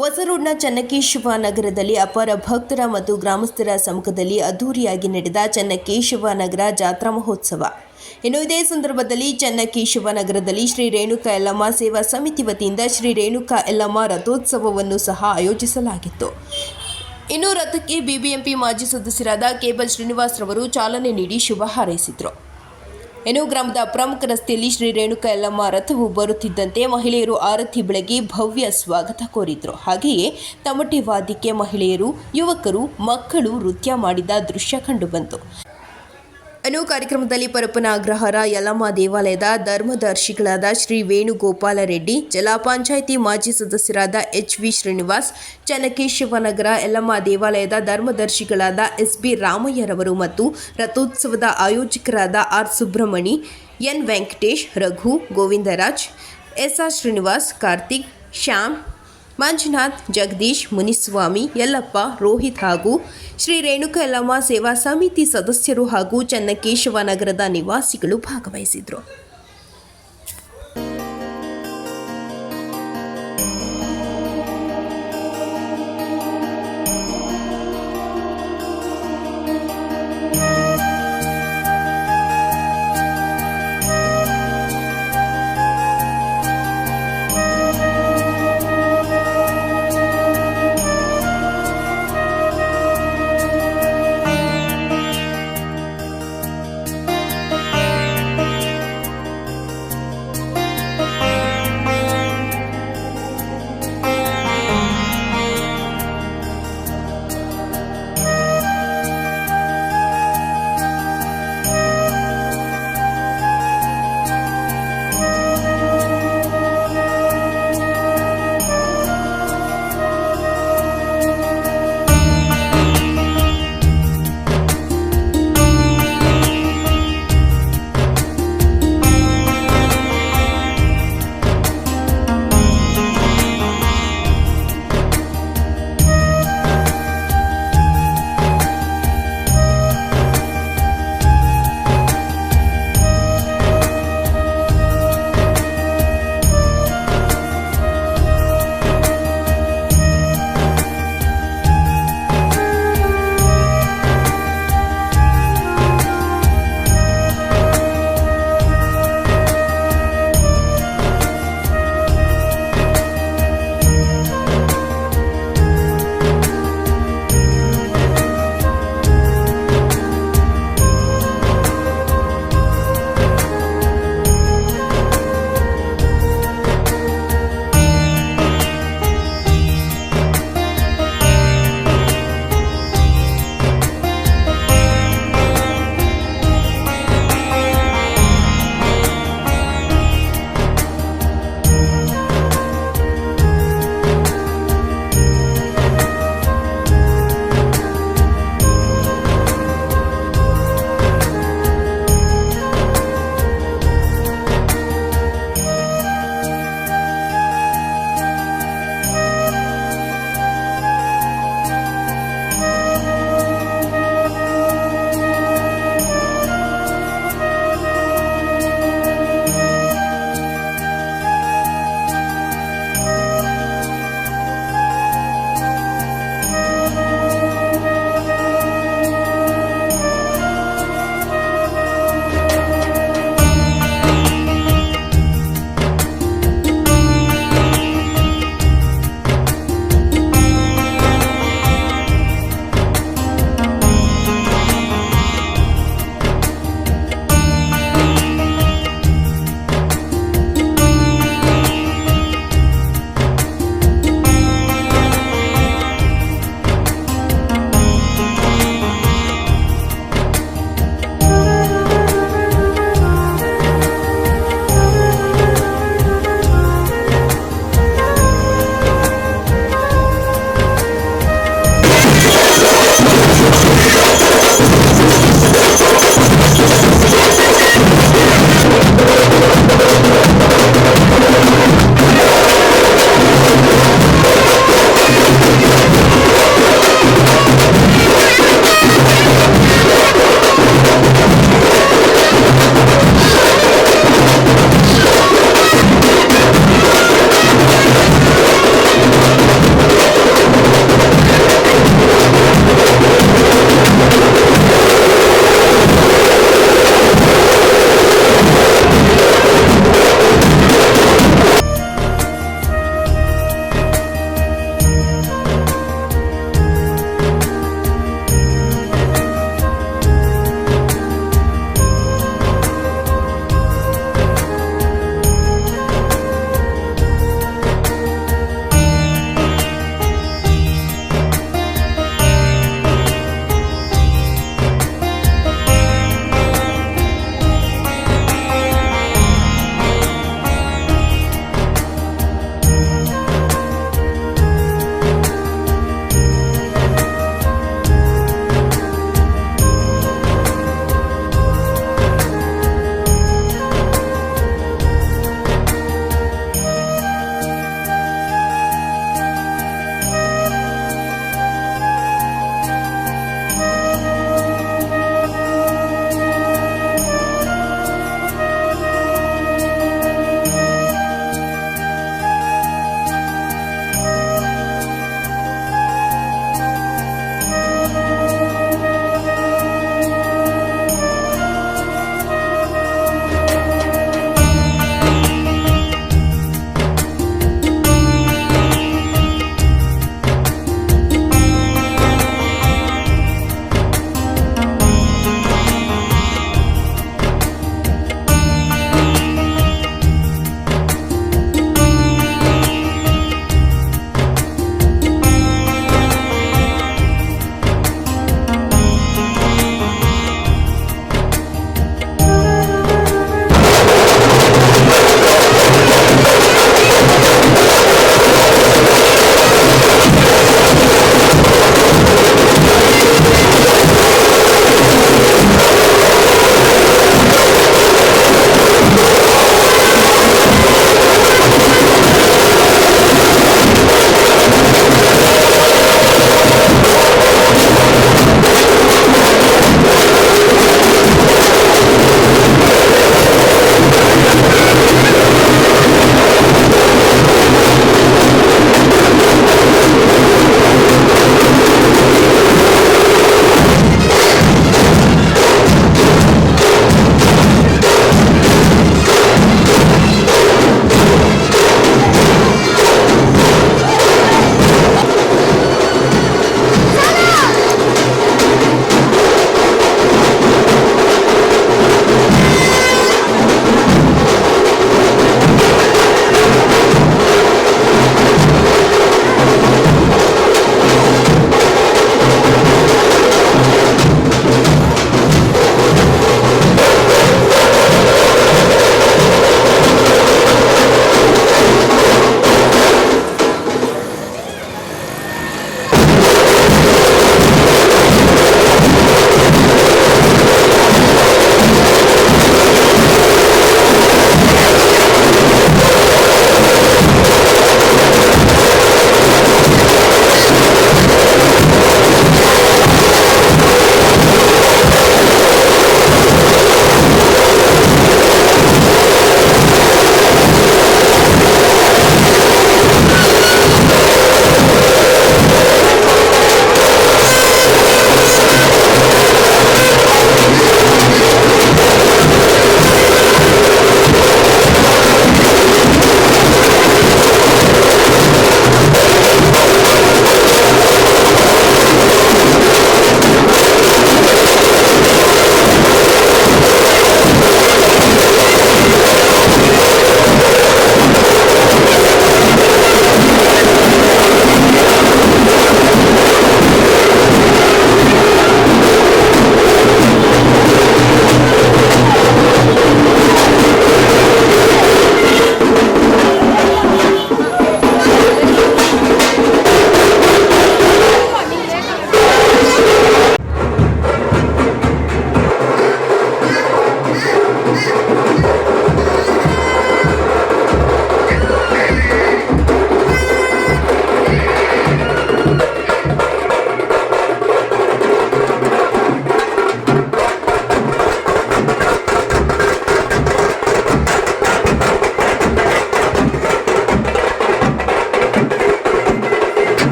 ಹೊಸರೋಡ್ನ ಚನ್ನಕೇಶವ ನಗರದಲ್ಲಿ ಅಪಾರ ಭಕ್ತರ ಮತ್ತು ಗ್ರಾಮಸ್ಥರ ಸಮ್ಮುಖದಲ್ಲಿ ಅದ್ದೂರಿಯಾಗಿ ನಡೆದ ಚನ್ನಕೇಶವ ನಗರ ಜಾತ್ರಾ ಮಹೋತ್ಸವ. ಇನ್ನು ಇದೇ ಸಂದರ್ಭದಲ್ಲಿ ಚನ್ನಕೇಶವ ನಗರದಲ್ಲಿ ಶ್ರೀ ರೇಣುಕಾ ಯಲ್ಲಮ್ಮ ಸೇವಾ ಸಮಿತಿ ವತಿಯಿಂದ ಶ್ರೀ ರೇಣುಕಾ ಯಲ್ಲಮ್ಮ ರಥೋತ್ಸವವನ್ನು ಸಹ ಆಯೋಜಿಸಲಾಗಿತ್ತು. ಇನ್ನು ರಥಕ್ಕೆ ಬಿಬಿಎಂಪಿ ಮಾಜಿ ಸದಸ್ಯರಾದ ಕೇಬಲ್ ಶ್ರೀನಿವಾಸ್ ರವರು ಚಾಲನೆ ನೀಡಿ ಶುಭ ಹಾರೈಸಿದರು. ಇನ್ನು ಗ್ರಾಮದ ಪ್ರಮುಖ ರಸ್ತೆಯಲ್ಲಿ ಶ್ರೀ ರೇಣುಕಾ ಯಲ್ಲಮ್ಮ ರಥವು ಬರುತ್ತಿದ್ದಂತೆ ಮಹಿಳೆಯರು ಆರತಿ ಬೆಳಗಿ ಭವ್ಯ ಸ್ವಾಗತ ಕೋರಿದ್ರು. ಹಾಗೆಯೇ ತಮಟೆ ವಾದಿಕೆ ಮಹಿಳೆಯರು, ಯುವಕರು, ಮಕ್ಕಳು ನೃತ್ಯ ಮಾಡಿದ ದೃಶ್ಯ ಕಂಡುಬಂತು ಇನ್ನು ಕಾರ್ಯಕ್ರಮದಲ್ಲಿ ಪರಪ್ಪನ ಅಗ್ರಹಾರ ಯಲಮ್ಮ ದೇವಾಲಯದ ಧರ್ಮದರ್ಶಿಗಳಾದ ಶ್ರೀ ವೇಣುಗೋಪಾಲ ರೆಡ್ಡಿ ಜಿಲ್ಲಾ ಪಂಚಾಯಿತಿ ಮಾಜಿ ಸದಸ್ಯರಾದ ಎಚ್ ವಿ ಶ್ರೀನಿವಾಸ್, ಚನ್ನಕೇಶವನಗರ ಯಲಮ್ಮ ದೇವಾಲಯದ ಧರ್ಮದರ್ಶಿಗಳಾದ ಎಸ್ ಬಿ ರಾಮಯ್ಯರವರು ಮತ್ತು ರಥೋತ್ಸವದ ಆಯೋಜಕರಾದ R Subramani, N Venkatesh, Raghu Govindaraj, S R Srinivas, Karthik, Shyam Manjunath, Jagadish, Muniswamy, Yallappa, Rohit ಹಾಗೂ ಶ್ರೀ ರೇಣುಕಾ ಸೇವಾ ಸಮಿತಿ ಸದಸ್ಯರು ಹಾಗೂ ಚನ್ನಕೇಶವ ನಗರದ ನಿವಾಸಿಗಳು ಭಾಗವಹಿಸಿದರು.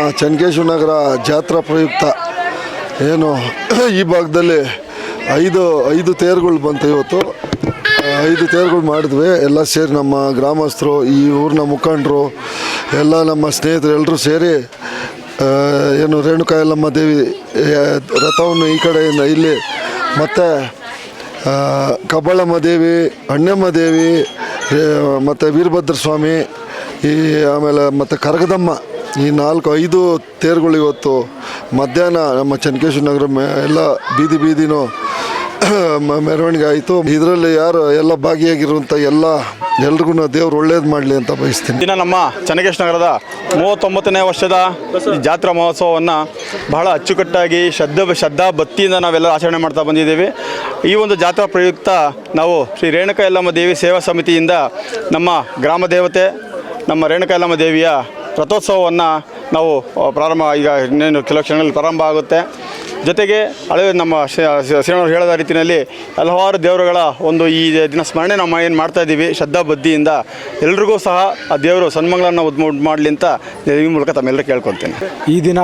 ನಮ್ಮ ನಗರ ಜಾತ್ರಾ ಪ್ರಯುಕ್ತ ಏನು ಈ ಭಾಗದಲ್ಲಿ ಐದು ಐದು ತೇರುಗಳು ಬಂತು ಇವತ್ತು. ಐದು ತೇರುಗಳು ಮಾಡಿದ್ವಿ. ಎಲ್ಲ ಸೇರಿ ನಮ್ಮ ಗ್ರಾಮಸ್ಥರು, ಈ ಊರಿನ ಮುಖಂಡರು, ಎಲ್ಲ ನಮ್ಮ ಸ್ನೇಹಿತರು ಎಲ್ಲರೂ ಸೇರಿ ಏನು ರೇಣುಕಾಯಲ್ಲಮ್ಮ ದೇವಿ ರಥವನ್ನು ಈ ಕಡೆಯಿಂದ ಇಲ್ಲಿ ಮತ್ತು ಕಬ್ಬಾಳಮ್ಮ ದೇವಿ, ಅಣ್ಣಮ್ಮ ದೇವಿ ಮತ್ತು ವೀರಭದ್ರ ಸ್ವಾಮಿ ಈ, ಆಮೇಲೆ ಮತ್ತು ಕರಗದಮ್ಮ ಈ ನಾಲ್ಕು, ಐದು ತೇರುಗಳು ಇವತ್ತು ಮಧ್ಯಾಹ್ನ ನಮ್ಮ ಚನ್ನಕೇಶ್ವರ ನಗರ ಎಲ್ಲ ಬೀದಿ ಬೀದಿನೂ ಮೆರವಣಿಗೆ ಆಯಿತು. ಇದರಲ್ಲಿ ಯಾರು ಎಲ್ಲ ಭಾಗಿಯಾಗಿರುವಂಥ ಎಲ್ಲ ಎಲ್ರಿಗೂ ದೇವ್ರು ಒಳ್ಳೇದು ಮಾಡಲಿ ಅಂತ ಬಯಸ್ತೀನಿ. ದಿನ ನಮ್ಮ ಚನ್ನಕೇಶ್ ನಗರದ ಮೂವತ್ತೊಂಬತ್ತನೇ ವರ್ಷದ ಜಾತ್ರಾ ಮಹೋತ್ಸವವನ್ನು ಬಹಳ ಅಚ್ಚುಕಟ್ಟಾಗಿ ಶ್ರದ್ಧೆ, ಶ್ರದ್ಧಾ ಭಕ್ತಿಯಿಂದ ನಾವೆಲ್ಲ ಆಚರಣೆ ಮಾಡ್ತಾ ಬಂದಿದ್ದೀವಿ. ಈ ಒಂದು ಜಾತ್ರಾ ಪ್ರಯುಕ್ತ ನಾವು ಶ್ರೀ ರೇಣುಕಾ ಯಲ್ಲಮ್ಮ ದೇವಿ ಸೇವಾ ಸಮಿತಿಯಿಂದ ನಮ್ಮ ಗ್ರಾಮ ದೇವತೆ, ನಮ್ಮ ರೇಣುಕಾ ದೇವಿಯ ರಥೋತ್ಸವವನ್ನು ನಾವು ಪ್ರಾರಂಭ ಈಗ ಇನ್ನೇನು ಕೆಲವು ಕ್ಷಣಗಳಲ್ಲಿ ಪ್ರಾರಂಭ ಆಗುತ್ತೆ. ಜೊತೆಗೆ ಹಳೆ ನಮ್ಮ ಶ್ರೀನವರು ಹೇಳಿದ ರೀತಿಯಲ್ಲಿ ಹಲವಾರು ದೇವರುಗಳ ಒಂದು ಈ ದಿನ ಸ್ಮರಣೆ ನಾವು ಏನು ಮಾಡ್ತಾ ಇದ್ದೀವಿ ಶ್ರದ್ಧಾ ಬದ್ಧಿಯಿಂದ ಎಲ್ರಿಗೂ ಸಹ ಆ ದೇವರು ಸನ್ಮಂಗಳನ್ನ ಉದ್ ಮಾಡಲಿ ಅಂತ ಈ ಮೂಲಕ ತಮ್ಮೆಲ್ಲರೂ ಕೇಳ್ಕೊತೀನಿ ಈ ದಿನ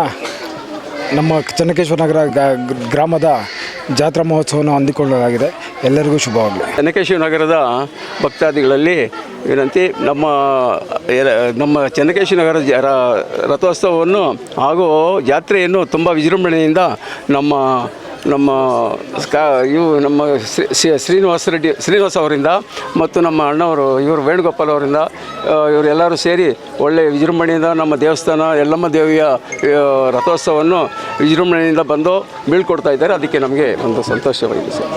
ನಮ್ಮ ಚನ್ನಕೇಶ್ವರ ನಗರ ಗ- ಗ್ರಾಮದ ಜಾತ್ರಾ ಮಹೋತ್ಸವವನ್ನು ಹೊಂದಿಕೊಳ್ಳಲಾಗಿದೆ ಎಲ್ಲರಿಗೂ ಶುಭವಾಗಲಿ. ಚನ್ನಕೇಶ್ವರ ನಗರದ ಭಕ್ತಾದಿಗಳಲ್ಲಿ ವಿನಂತಿ ನಮ್ಮ ನಮ್ಮ ಚನ್ನಕೇಶಿ ನಗರ ರಥೋತ್ಸವವನ್ನು ಹಾಗೂ ಜಾತ್ರೆಯನ್ನು ತುಂಬ ವಿಜೃಂಭಣೆಯಿಂದ ನಮ್ಮ ನಮ್ಮ ಸ್ಕಾ, ಇವು ನಮ್ಮ ಶ್ರೀ- ಶ್ರೀ- ಶ್ರೀನಿವಾಸ ರೆಡ್ಡಿ, ಶ್ರೀನಿವಾಸ ಅವರಿಂದ ಮತ್ತು ನಮ್ಮ ಅಣ್ಣವರು ಇವರು ವೇಣುಗೋಪಾಲ್ ಅವರಿಂದ ಇವರೆಲ್ಲರೂ ಸೇರಿ ಒಳ್ಳೆಯ ವಿಜೃಂಭಣೆಯಿಂದ ನಮ್ಮ ದೇವಸ್ಥಾನ ಎಲ್ಲಮ್ಮ ದೇವಿಯ ರಥೋತ್ಸವವನ್ನು ವಿಜೃಂಭಣೆಯಿಂದ ಬಂದು ಬೀಳ್ಕೊಡ್ತಾ ಇದ್ದಾರೆ. ಅದಕ್ಕೆ ನಮಗೆ ಒಂದು ಸಂತೋಷವಾಗಿದೆ ಸರ್.